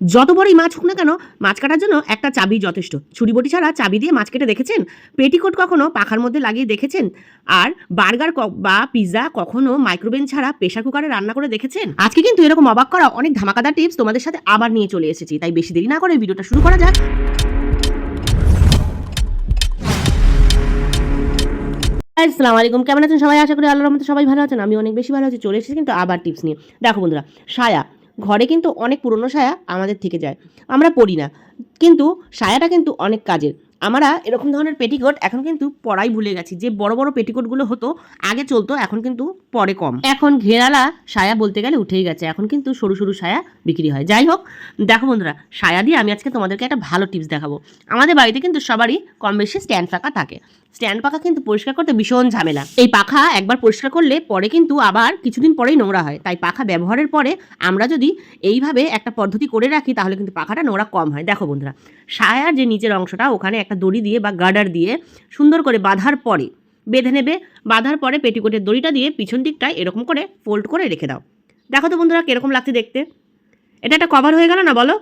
যত বড়ই মাছ হোক না কেন, মাছ কাটার জন্য একটা চাবি যথেষ্ট। ছুরি বটি ছাড়া চাবি দিয়ে মাছ কেটে দেখেছেন? পেটিকোট কখনো পাখার মধ্যে লাগিয়ে দেখেছেন? আর বার্গার বা পিৎজা কখনো মাইক্রোওভেন ছাড়া প্রেশার কুকারে রান্না করে দেখেছেন? আজকে কিন্তু এরকম অবাক করা অনেক ধামাকাদার টিপস তোমাদের সাথে আবার নিয়ে চলে এসেছি, তাই বেশি দেরি না করে ভিডিওটা শুরু করা যাক। আসসালামু আলাইকুম, কেমন আছেন সবাই? আশা করি আল্লাহর রহমতে সবাই ভালো আছেন আমি অনেক বেশি ভালো আছি, চলে এসেছি কিন্তু আবার টিপস নিয়ে। দেখো বন্ধুরা, সায়া ঘরে কিন্তু অনেক পুরনো সায়া আমাদের থেকে যায়। আমরা পড়ি না। কিন্তু সায়াটা কিন্তু অনেক কাজের। আমরা এরকম ধরনের পেটিকোট এখন কিন্তু পড়াই ভুলে গেছি। যে বড় বড় পেটিকোটগুলো হতো, আগে চলতো, এখন কিন্তু পরে কম। এখন ঘেরালা সায়া বলতে গেলে উঠেই গেছে। এখন কিন্তু সরু সরু সায়া বিক্রি হয়। যাই হোক, দেখো বন্ধুরা, সায়া দিয়ে আমি আজকে তোমাদেরকে একটা ভালো টিপস দেখাবো। আমাদের বাড়িতে কিন্তু সবারই কম বেশি স্ট্যান্ড ফাঁকা থাকে। স্ট্যান্ড পাখা কিন্তু পরিষ্কার করতে ভীষণ ঝামেলা। এই পাখা একবার পরিষ্কার করলে পরে কিন্তু আবার কিছুদিন পরেই নোংরা হয়। তাই পাখা ব্যবহারের পরে আমরা যদি এইভাবে একটা পদ্ধতি করে রাখি, তাহলে কিন্তু পাখাটা নোংরা কম হয়। দেখো বন্ধুরা, সায়ার যে নিচের অংশটা, ওখানে একটা দড়ি দিয়ে বা গার্ডার দিয়ে সুন্দর করে বাঁধার পরে বেঁধে নেবে। বাঁধার পরে পেটিকোটের দড়িটা দিয়ে পিছন দিকটায় এরকম করে ফোল্ড করে রেখে দাও। দেখো তো বন্ধুরা, কীরকম লাগছে দেখতে। এটা একটা কভার হয়ে গেল না বলো?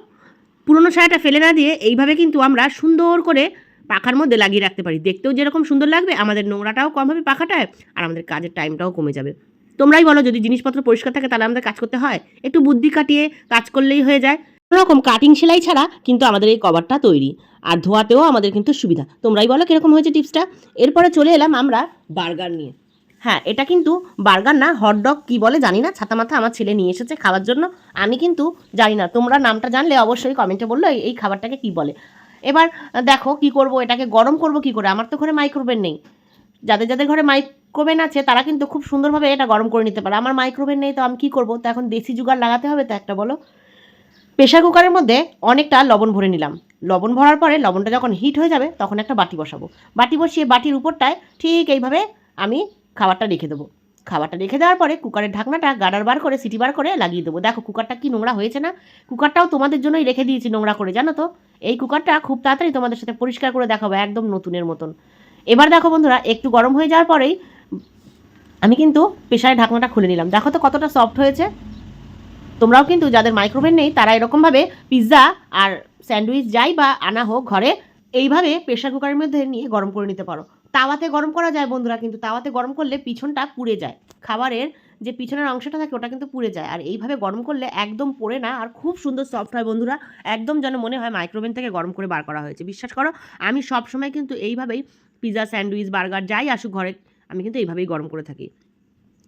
পুরনো সায়াটা ফেলে না দিয়ে এইভাবে কিন্তু আমরা সুন্দর করে পাখার মধ্যে লাগিয়ে রাখতে পারি। দেখতেও যেরকম সুন্দর লাগবে, আমাদের নোংরাটাও কম হবে পাখাটায়, আর আমাদের কাজের টাইমটাও কমে যাবে। তোমরাই বলো, যদি জিনিসপত্র পরিষ্কার থাকে, তাহলে আমাদের কাজ করতে হয়। একটু বুদ্ধি কাটিয়ে কাজ করলেই হয়ে যায়। রকম কাটিং সেলাই ছাড়া কিন্তু আমাদের এই কভারটা তৈরি, আর ধোয়াতেও আমাদের কিন্তু সুবিধা। তোমরাই বলো, কীরকম হয়েছে টিপসটা? এরপরে চলে এলাম আমরা বার্গার নিয়ে। হ্যাঁ এটা কিন্তু বার্গার না হটডগ কি বলে জানি না, ছাতা মাথা আমার ছেলে নিয়ে এসেছে খাওয়ার জন্য। আমি কিন্তু জানি না, তোমরা নামটা জানলে অবশ্যই কমেন্টে বলল এই- এই খাবারটাকে কি বলে। এবার, দেখো কি করব, এটাকে গরম করব কি করে? আমার তো ঘরে মাইক্রোওভেন নেই। যাদের যাদের ঘরে মাইক্রোওভেন আছে, তারা কিন্তু খুব সুন্দরভাবে এটা গরম করে নিতে পারে। আমার মাইক্রোওভেন নেই, তো আমি কি করব? তো এখন দেশি জুগার লাগাতে হবে, তো একটা বলো। প্রেশার কুকারের মধ্যে অনেকটা লবণ ভরে নিলাম। লবণ ভরার পরে লবণটা যখন হিট হয়ে যাবে, তখন একটা বাটি বসাবো। বাটি বসিয়ে বাটির উপরটায় ঠিক এইভাবে আমি খাবারটা রেখে দেবো। খাবারটা রেখে দেওয়ার পরে কুকারের ঢাকনাটা গাডার বার করে, সিটি বার করে লাগিয়ে দেবো। দেখো, কুকারটা কি নোংরা হয়েছে না? কুকারটাও তোমাদের জন্যই রেখে দিয়েছি নোংরা করে, জানো তো? এই কুকারটা খুব তাড়াতাড়ি তোমাদের সাথে পরিষ্কার করে দেখাবো একদম নতুনের মতন। এবার দেখো বন্ধুরা, একটু গরম হয়ে যাওয়ার পরেই আমি কিন্তু প্রেশারের ঢাকনাটা খুলে নিলাম। দেখো তো কতটা সফট হয়েছে। তোমরাও কিন্তু যাদের মাইক্রোওভেন নেই, তারা এরকমভাবে পিৎজা আর স্যান্ডউইচ যাই বা আনা হোক ঘরে, এইভাবে প্রেশার কুকারের মধ্যে নিয়ে গরম করে নিতে পারো। তাওয়াতে গরম করা যায় বন্ধুরা, কিন্তু তাওয়াতে গরম করলে পিছনটা পুড়ে যায়। খাবারের যে পিছনের অংশটা থাকে ওটা কিন্তু পুড়ে যায়। আর এইভাবে গরম করলে একদম পড়ে না। আর খুব সুন্দর সফট হয় বন্ধুরা। একদম যেন মনে হয় মাইক্রোওভেন থেকে গরম করে বার করা হয়েছে। বিশ্বাস করো, আমি সব সময় কিন্তু এইভাবেই পিৎজা স্যান্ডউইচ বার্গার যাই আসুক ঘরে, আমি কিন্তু এইভাবেই গরম করে থাকি।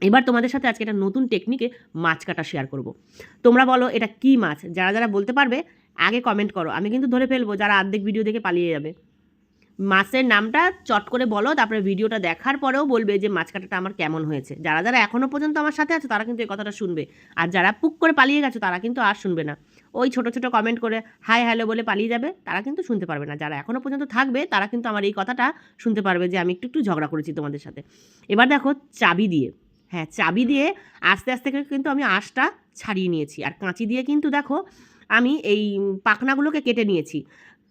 এবার তোমাদের সাথে আজকে একটা নতুন টেকনিকে মাছ কাটা শেয়ার করব। তোমরা বলো, এটা কি মাছ? যারা যারা বলতে পারবে, আগে কমেন্ট করো। আমি কিন্তু ধরে ফেলব, যারা অর্ধেক ভিডিও দেখে পালিয়ে যাবে। মাছের নামটা চট করে বলো, তারপরে ভিডিওটা দেখার পরেও বলবে যে মাছ কাটাটা আমার কেমন হয়েছে। যারা যারা এখনও পর্যন্ত আমার সাথে আছে, তারা কিন্তু এই কথাটা শুনবে। আর যারা পুক করে পালিয়ে গেছো, তারা কিন্তু আর শুনবে না। ওই ছোট ছোট কমেন্ট করে, হাই, হ্যালো বলে পালিয়ে যাবে, তারা কিন্তু শুনতে পারবে না। যারা এখনও পর্যন্ত থাকবে, তারা কিন্তু আমার এই কথাটা শুনতে পারবে যে আমি একটু একটু ঝগড়া করেছি তোমাদের সাথে। এবার দেখো চাবি দিয়ে। হ্যাঁ চাবি দিয়ে আস্তে আস্তে করে কিন্তু আমি আঁশটা ছাড়িয়ে নিয়েছি। আর কাঁচি দিয়ে কিন্তু দেখো আমি এই পাখনাগুলোকে কেটে নিয়েছি।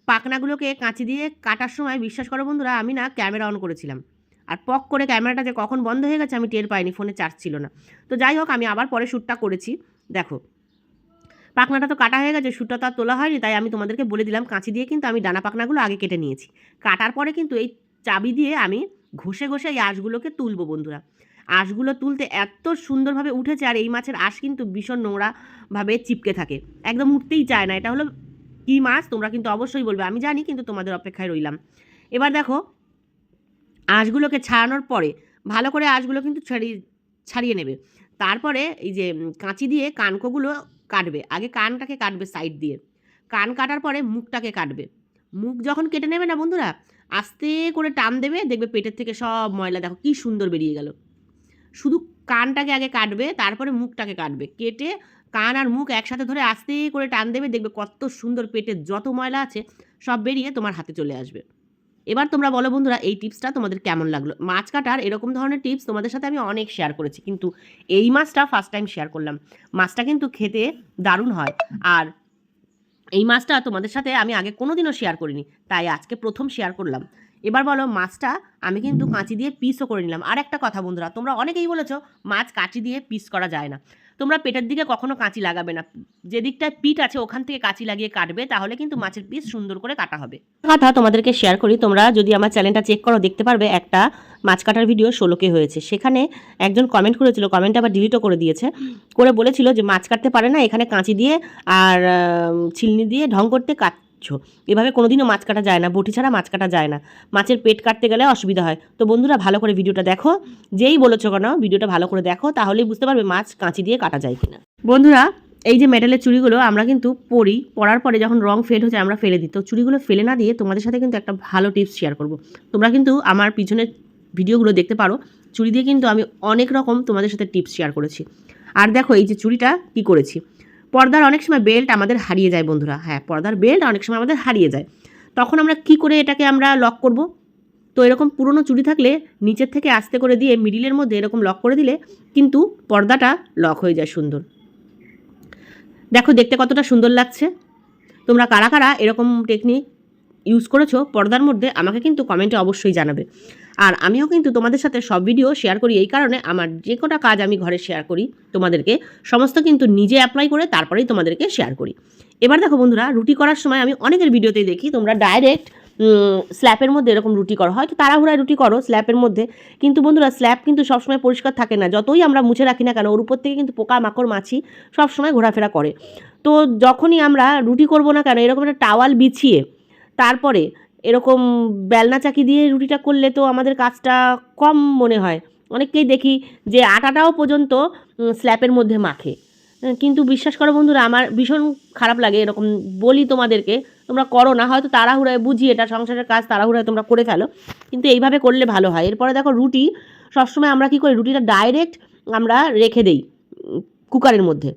পাখনাগুলোকে কাঁচি দিয়ে কাটার সময় বিশ্বাস করো বন্ধুরা, আমি না ক্যামেরা অন করেছিলাম। আর পক করে ক্যামেরাটা যে কখন বন্ধ হয়ে গেছে আমি টের পাইনি, ফোনে চার্জ ছিল না। তো যাই হোক, আমি আবার পরে শ্যুটটা করেছি। দেখো, পাখনাটা তো কাটা হয়ে গেছে, শ্যুটটা তো আর তোলা হয়নি, তাই আমি তোমাদেরকে বলে দিলাম, কাঁচি দিয়ে কিন্তু আমি ডানা পাখনাগুলো আগে কেটে নিয়েছি। কাটার পরে কিন্তু এই চাবি দিয়ে আমি ঘষে ঘষে এই আঁশগুলোকে তুলবো বন্ধুরা। আঁশগুলো তুলতে এত সুন্দরভাবে উঠেছে, আর এই মাছের আঁশ কিন্তু ভীষণ নোংরাভাবে চিপকে থাকে। একদম উঠতেই চায় না, এটা হলো কী মাছ তোমরা কিন্তু অবশ্যই বলবে। আমি জানি কিন্তু তোমাদের অপেক্ষায় রইলাম। এবার দেখো, আঁশগুলোকে ছাড়ানোর পরে ভালো করে আঁশগুলো কিন্তু ছাড়িয়ে ছাড়িয়ে নেবে। তারপরে এই যে কাঁচি দিয়ে কানকোগুলো কাটবে। আগে কানটাকে কাটবে সাইড দিয়ে। কান কাটার পরে মুখটাকে কাটবে। মুখ যখন কেটে নেবে না বন্ধুরা, আস্তে করে টান দেবে, দেখবে পেটের থেকে সব ময়লা। দেখো কি সুন্দর বেরিয়ে গেল। শুধু কানটাকে আগে কাটবে, তারপরে মুখটাকে কাটবে। কেটে কান আর মুখ একসাথে ধরে আস্তে করে টান দেবে, দেখবে কত সুন্দর পেটের যত ময়লা আছে সব বেরিয়ে তোমার হাতে চলে আসবে। এবার তোমরা বলো বন্ধুরা, এই টিপসটা তোমাদের কেমন লাগল? মাছ কাটার এরকম ধরনের টিপস তোমাদের সাথে আমি অনেক শেয়ার করেছি, কিন্তু এই মাছটা ফার্স্ট টাইম শেয়ার করলাম। মাছটা কিন্তু খেতে দারুণ হয়। আর এই মাছটা তোমাদের সাথে আমি আগে কোনো দিনও শেয়ার করিনি, তাই আজকে প্রথম শেয়ার করলাম। এবার বলো, মাছটা আমি কিন্তু কাঁচি দিয়ে পিসও করে নিলাম। আর একটা কথা বন্ধুরা, তোমরা অনেকেই বলেছ, মাছ কাঁচি দিয়ে পিস করা যায় না। তোমরা পেটের দিকে কখনো কাঁচি লাগাবে না। যে দিকটায় পিঠ আছে ওখান থেকে কাঁচি লাগিয়ে কাটবে তাহলে কিন্তু মাছের পিস সুন্দর করে কাটা হবে। কথা তোমাদেরকে শেয়ার করি। তোমরা যদি আমার চ্যানেলটা চেক করো দেখতে পারবে একটা মাছ কাটার ভিডিও ষোলোকে হয়েছে। সেখানে একজন কমেন্ট করেছিল কমেন্ট আবার ডিলিটও করে দিয়েছে। করে বলেছিল যে মাছ কাটতে পারে না এখানে কাঁচি দিয়ে আর ছিলনি দিয়ে ঢং করতে কাটছো এভাবে কোনোদিনও মাছ কাটা যায় না, বটি ছাড়া মাছ কাটা যায় না। মাছের পেট কাটতে গেলে অসুবিধা হয়। তো বন্ধুরা, ভালো করে ভিডিওটা দেখো। যেই বলেছ কেন, ভিডিওটা ভালো করে দেখো, তাহলেই বুঝতে পারবে মাছ কাঁচি দিয়ে কাটা যায় কিনা। বন্ধুরা, এই যে মেটালের চুড়িগুলো, আমরা কিন্তু পরি। পরার পরে যখন রং ফেড যায় আমরা ফেলে দিই। তো চুড়িগুলো ফেলে না দিয়ে তোমাদের সাথে কিন্তু একটা ভালো টিপস শেয়ার করব। তোমরা কিন্তু আমার পিছনের ভিডিওগুলো দেখতে পারো। চুড়ি দিয়ে কিন্তু আমি অনেক রকম তোমাদের সাথে টিপস শেয়ার করেছি। আর দেখো, এই যে চুড়িটা কি করেছি? পর্দার অনেক সময় বেল্ট আমাদের হারিয়ে যায় বন্ধুরা। হ্যাঁ পর্দার বেল্ট অনেক সময় আমাদের হারিয়ে যায়। তখন আমরা কি করে এটাকে আমরা লক করব? তো এরকম পুরনো চুড়ি থাকলে নিচের থেকে আস্তে করে দিয়ে মিডিলের মধ্যে এরকম লক করে দিলে কিন্তু পর্দাটা লক হয়ে যায় সুন্দর। দেখো দেখতে কতটা সুন্দর লাগছে। তোমরা কারা কারা এরকম টেকনিক ইউজ করেছ, পর্দার মধ্যে আমাকে কিন্তু কমেন্টে অবশ্যই জানাবে। আর আমিও কিন্তু তোমাদের সাথে সব ভিডিও শেয়ার করি, এই কারণে আমার যে কটা কাজ আমি ঘরে শেয়ার করি, তোমাদেরকে সমস্ত কিন্তু নিজে অ্যাপ্লাই করে তারপরেই তোমাদেরকে শেয়ার করি। এবার দেখো বন্ধুরা, রুটি করার সময় আমি অনেকের ভিডিওতেই দেখি, তোমরা ডাইরেক্ট স্ল্যাপের মধ্যে এরকম রুটি করো। হয়তো তাড়াহুড়ায় রুটি করো স্ল্যাপের মধ্যে, কিন্তু বন্ধুরা স্ল্যাপ কিন্তু সবসময় পরিষ্কার থাকে না। যতই আমরা মুছে রাখি না কেন, ওর উপর থেকে কিন্তু পোকা মাকড় মাছি সবসময় ঘোরাফেরা করে। তো যখনই আমরা রুটি করব না কেন, এরকম একটা টাওয়াল বিছিয়ে তারপরে এরকম বেলনা চাকি দিয়ে রুটিটা করলে তো আমাদের কাজটা কম মনে হয়। অনেককেই দেখি যে আটাটাও পর্যন্ত স্ল্যাপের মধ্যে মাখে। কিন্তু বিশ্বাস করো বন্ধুরা, আমার ভীষণ খারাপ লাগে এরকম বলি তোমাদেরকে, তোমরা করো না, হয়তো তাড়াহুড়ায় বুঝি এটা সংসারের কাজ তাড়াহুড়ায় তোমরা করে ফেলো, কিন্তু এইভাবে করলে ভালো হয়। এরপরে দেখো রুটি, সবসময় আমরা কী করি, রুটিটা ডাইরেক্ট আমরা রেখে দেই কুকারের মধ্যে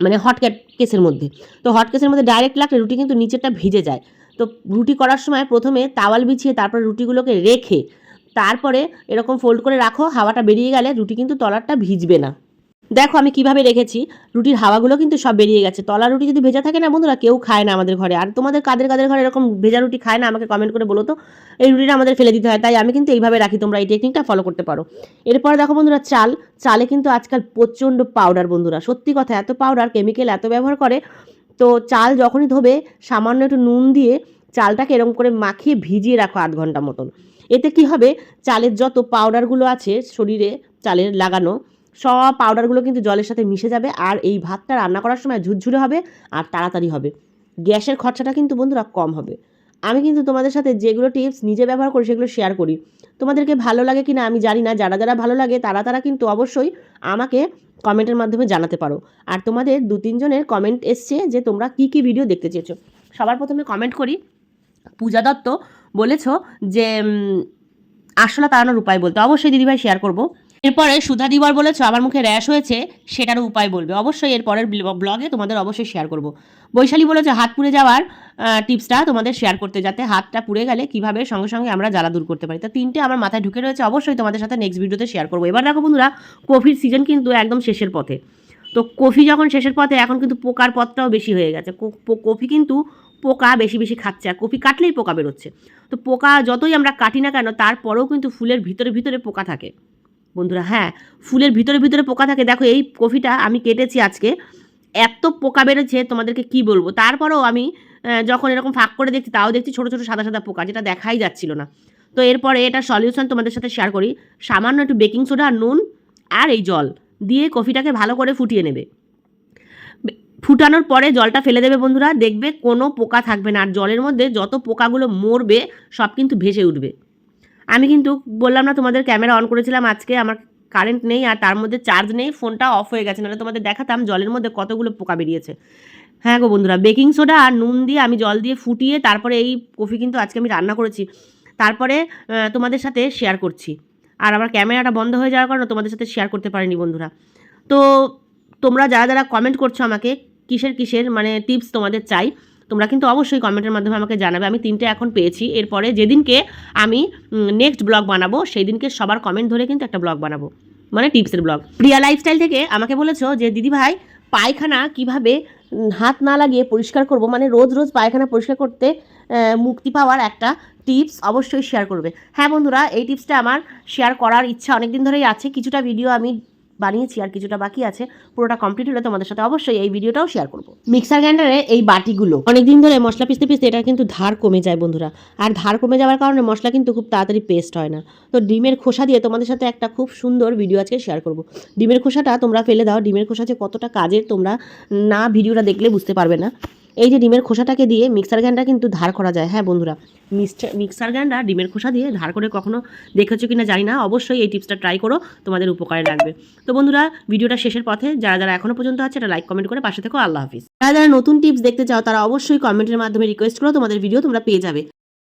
মানে হট কেসের মধ্যে। তো হট কেসের মধ্যে ডাইরেক্ট লাগলে রুটি কিন্তু নিচেরটা ভিজে যায়। তো রুটি করার সময় প্রথমে তাওয়াল বিছিয়ে তারপরে রুটিগুলোকে রেখে তারপরে এরকম ফোল্ড করে রাখো, হাওয়াটা বেরিয়ে গেলে রুটি কিন্তু তলারটা ভিজবে না। দেখো আমি কীভাবে রেখেছি, রুটির হাওয়াগুলো কিন্তু সব বেরিয়ে গেছে। তলা রুটি যদি ভেজা থাকে না বন্ধুরা, কেউ খায় না আমাদের ঘরে। আর তোমাদের কাদের কাদের ঘরে এরকম ভেজা রুটি খায় না, আমাকে কমেন্ট করে বলো তো। এই রুটিটা আমাদের ফেলে দিতে হয়, তাই আমি কিন্তু এইভাবে রাখি, তোমরা এই টেকনিকটা ফলো করতে পারো। এরপরে দেখো বন্ধুরা, চাল। চালে কিন্তু আজকাল প্রচণ্ড পাউডার বন্ধুরা, সত্যি কথা, এত পাউডার কেমিক্যাল এত ব্যবহার করে তো চাল যখনই ধোবে, সামান্য একটু নুন দিয়ে চালটাকে এরকম করে মাখিয়ে ভিজিয়ে রাখো আধ ঘণ্টা মতন। এতে কি হবে? চালের যত পাউডারগুলো আছে শরীরে চালের লাগানো, সব পাউডারগুলো কিন্তু জলের সাথে মিশে যাবে আর এই ভাতটা রান্না করার সময় ঝুরঝুরে হবে আর তাড়াতাড়ি হবে। গ্যাসের খরচাটা কিন্তু বন্ধুরা কম হবে। আমি কিন্তু তোমাদের সাথে যেগুলো টিপস নিজে ব্যবহার করি সেগুলো শেয়ার করি। তোমাদেরকে ভালো লাগে কি না আমি জানি না, যারা যারা ভালো লাগে তারা তারা কিন্তু অবশ্যই আমাকে কমেন্টের মাধ্যমে জানাতে পারো। আর তোমাদের দু তিনজনের কমেন্ট এসছে যে তোমরা কি কি ভিডিও দেখতে চেয়েছো। সবার প্রথমে কমেন্ট করি। পূজা দত্ত বলেছ যে আরশোলা তাড়ানোর উপায় বলতে। অবশ্যই দিদিভাই শেয়ার করব। এরপরে সুধা দিবার বলেছ, আমার মুখে র্যাশ হয়েছে, সেটারও উপায় বলবে। অবশ্যই এরপরের ব্লগে তোমাদের অবশ্যই শেয়ার করব। বৈশালী বলেছে, হাত পুড়ে যাওয়ার টিপসটা তোমাদের শেয়ার করতে যাতে হাতটা পুড়ে গেলে কীভাবে সঙ্গে সঙ্গে আমরা জ্বালা দূর করতে পারি। তো তিনটে আমার মাথায় ঢুকে রয়েছে, অবশ্যই তোমাদের সাথে নেক্সট ভিডিওতে শেয়ার করব। এবার দেখো বন্ধুরা, কফির সিজন কিন্তু একদম শেষের পথে। তো কফি যখন শেষের পথে, এখন কিন্তু পোকার পথটাও বেশি হয়ে গেছে। কফি কিন্তু পোকা বেশি বেশি খাচ্ছে আর কফি কাটলেই পোকা বেরোচ্ছে। তো পোকা যতই আমরা কাটি না কেন, তারপরেও কিন্তু ফুলের ভিতরে ভিতরে পোকা থাকে। বন্ধুরা হ্যাঁ ফুলের ভিতরে ভিতরে পোকা থাকে। দেখো, এই কফিটা আমি কেটেছি আজকে। এত পোকা বেরোচ্ছে, তোমাদেরকে কি বলব? তারপরেও আমি যখন এরকম ফাঁক করে দেখছি, তাও দেখছি ছোটো ছোটো, সাদা সাদা পোকা, যেটা দেখাই যাচ্ছিল না। তো এরপরে এটা সলিউশন তোমাদের সাথে শেয়ার করি। সামান্য একটু বেকিং সোডা আর নুন আর এই জল দিয়ে কফিটাকে ভালো করে ফুটিয়ে নেবে। ফুটানোর পরে জলটা ফেলে দেবে বন্ধুরা। দেখবে কোনো পোকা থাকবে না। আর জলের মধ্যে যত পোকাগুলো মরবে, সব কিন্তু ভেসে উঠবে। আমি কিন্তু বললাম না, তোমাদের ক্যামেরা অন করেছিলাম আজকে, আমার কারেন্ট নেই আর তার মধ্যে চার্জ নেই ফোনটা অফ হয়ে গেছে। নাহলে তোমাদের দেখাতাম জলের মধ্যে কতগুলো পোকা বেরিয়েছে। হ্যাঁ গো বন্ধুরা বেকিং সোডা আর নুন দিয়ে আমি জল দিয়ে ফুটিয়ে তারপরে এই কফি কিন্তু আজকে আমি রান্না করেছি। তারপরে তোমাদের সাথে শেয়ার করছি। আর আমার ক্যামেরাটা বন্ধ হয়ে যাওয়ার কারণে তোমাদের সাথে শেয়ার করতে পারিনি বন্ধুরা। তো তোমরা যারা যারা কমেন্ট করছ আমাকে, কিসের কিসের মানে টিপস তোমাদের চাই, তোমরা কিন্তু অবশ্যই কমেন্টের মাধ্যমে আমাকে জানাবে। আমি তিনটে এখন পেয়েছি। এরপরে যেদিনকে আমি নেক্সট ব্লগ বানাবো সেই দিনকে সবার কমেন্ট ধরে কিন্তু একটা ব্লগ বানাবো। মানে টিপসের ব্লগ প্রিয়া লাইফস্টাইল থেকে আমাকে বলেছ যে দিদি ভাই পায়খানা কীভাবে হাত না লাগিয়ে পরিষ্কার করব। মানে রোজ রোজ পায়খানা পরিষ্কার করতে মুক্তি পাওয়ার একটা টিপস অবশ্যই শেয়ার করবে। হ্যাঁ বন্ধুরা, এই টিপসটা আমার শেয়ার করার ইচ্ছা অনেকদিন ধরেই আছে। কিছুটা ভিডিও আমি বানিয়েছি আর কিছুটা বাকি আছে, পুরোটা কমপ্লিট হলে তোমাদের সাথে অবশ্যই এই ভিডিওটাও শেয়ার করব। মিক্সার গ্রাইন্ডারে এই বাটিগুলো, অনেকদিন ধরে মশলা পিসতে পিসতে এটা কিন্তু ধার কমে যায় বন্ধুরা। আর ধার কমে যাওয়ার কারণে মশলা কিন্তু খুব তাড়াতাড়ি পেস্ট হয় না। তো ডিমের খোসা দিয়ে তোমাদের সাথে একটা খুব সুন্দর ভিডিও আজকে শেয়ার করব। ডিমের খোসাটা তোমরা ফেলে দাও, ডিমের খোসা যে কতটা কাজের তোমরা না ভিডিওটা দেখলে বুঝতে পারবে না। এই যে ডিমের খোসাটাকে দিয়ে মিক্সার গ্রাইন্ডার কিন্তু ধার করা যায়। হ্যাঁ বন্ধুরা? মিক্সচার মিক্সার গ্রাইন্ডার ডিমের খোসা দিয়ে ধার করে কখনো দেখেছ কিনা জানি না। অবশ্যই এই টিপসটা ট্রাই করো তোমাদের উপকারে লাগবে। তো বন্ধুরা ভিডিওটা শেষের পথে যারা যারা এখনও পর্যন্ত আছে এটা লাইক কমেন্ট করে পাশে থেকো। আল্লাহ হাফিজ। যারা যারা নতুন টিপস দেখতে চাও তারা অবশ্যই কমেন্টের মাধ্যমে রিকোয়েস্ট করো তোমাদের ভিডিও তোমরা পেয়ে যাবে।